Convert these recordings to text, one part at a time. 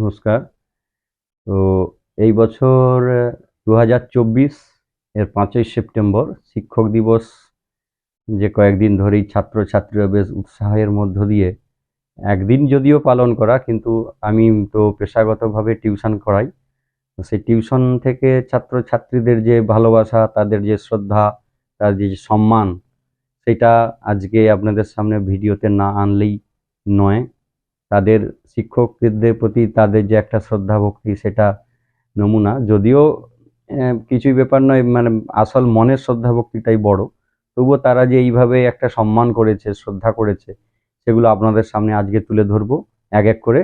নমস্কার। তো এই বছর দু হাজার চব্বিশ এর পাঁচই সেপ্টেম্বর শিক্ষক দিবস, যে কয়েকদিন ধরেই ছাত্রছাত্রীরা বেশ উৎসাহের মধ্য দিয়ে একদিন যদিও পালন করা, কিন্তু আমি তো পেশাগতভাবে টিউশন করাই। সেই টিউশন থেকে ছাত্রছাত্রীদের যে ভালোবাসা, তাদের যে শ্রদ্ধা, তার যে সম্মান, সেটা আজকে আপনাদের সামনে ভিডিওতে না আনলেই নয়। তাদের শিক্ষকদের প্রতি তাদের যে একটা শ্রদ্ধা ভক্তি সেটা নমুনা। যদিও কিছুই ব্যাপার নয় মানে আসল মনের শ্রদ্ধা ভক্তিটাই বড়। তবুও তারা যে এইভাবে একটা সম্মান করেছে, শ্রদ্ধা করেছে, সেগুলো আপনাদের সামনে আজকে তুলে ধরবো এক এক করে।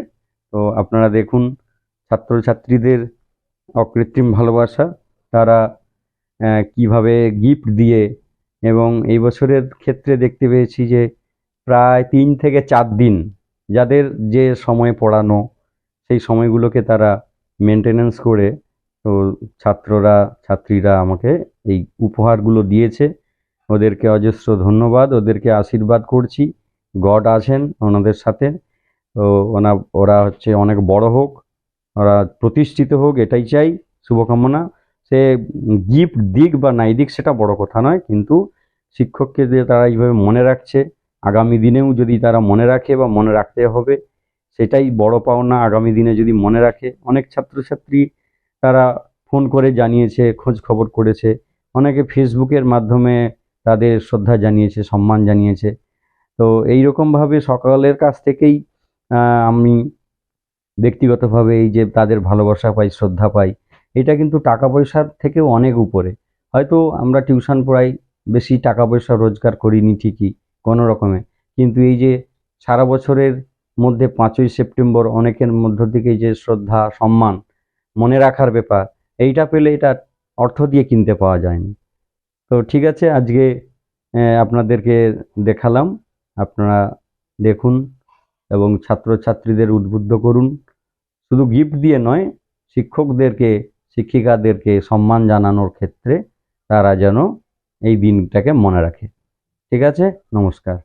তো আপনারা দেখুন, ছাত্রছাত্রীদের অকৃত্রিম ভালোবাসা, তারা কীভাবে গিফট দিয়ে, এবং এই বছরের ক্ষেত্রে দেখতে পেয়েছি যে, প্রায় তিন থেকে চার দিন যাদের যে সময় পড়ানো, সেই সময়গুলোকে তারা মেনটেনেন্স করে, তো ছাত্ররা, ছাত্রীরা আমাকে এই উপহারগুলো দিয়েছে। ওদেরকে অজস্র ধন্যবাদ। ওদেরকে আশীর্বাদ করছি। গড আছেন ওনাদের সাথে। তো ওনা, ওরা হচ্ছে অনেক বড় হোক, ওরা প্রতিষ্ঠিত হোক, এটাই চাই। শুভকামনা। সে গিফট দিক বা নাই দিক সেটা বড় কথা নয়, কিন্তু শিক্ষককে যে তারা এইভাবে মনে রাখছে আগামী দিনেও যদি তারা মনে রাখে বা মনে রাখতে হবে, সেটাই বড় পাওনা আগামী দিনে যদি মনে রাখে। অনেক ছাত্রছাত্রী তারা ফোন করে জানিয়েছে, খোঁজ খবর করেছে। অনেকে ফেসবুকের মাধ্যমে তাদের শ্রদ্ধা জানিয়েছে, সম্মান জানিয়েছে। তো এই রকমভাবে সকালের কাছ থেকেই আমি ব্যক্তিগতভাবে এই যে তাদের ভালোবাসা পাই, শ্রদ্ধা পাই, এটা কিন্তু টাকা পয়সার থেকেও অনেক উপরে। হয়তো আমরা টিউশন পড়াই, বেশি টাকা পয়সা রোজগার করিনি ঠিকই। কোনো রকমে। কিন্তু এই যে সারা বছরের মধ্যে পাঁচই সেপ্টেম্বর অনেকের মধ্য থেকে যে শ্রদ্ধা, সম্মান মনে রাখার ব্যাপার, এইটা পেলে এটা অর্থ দিয়ে কিনতে পাওয়া যায়নি। তো ঠিক আছে, আজকে আপনাদেরকে দেখালাম। আপনারা দেখুন এবং ছাত্রছাত্রীদের উদ্বুদ্ধ করুন। শুধু গিফট দিয়ে নয়, শিক্ষকদেরকে, শিক্ষিকাদেরকে সম্মান জানানোর ক্ষেত্রে তারা যেন এই দিনটাকে মনে রাখে। ঠিক আছে? নমস্কার।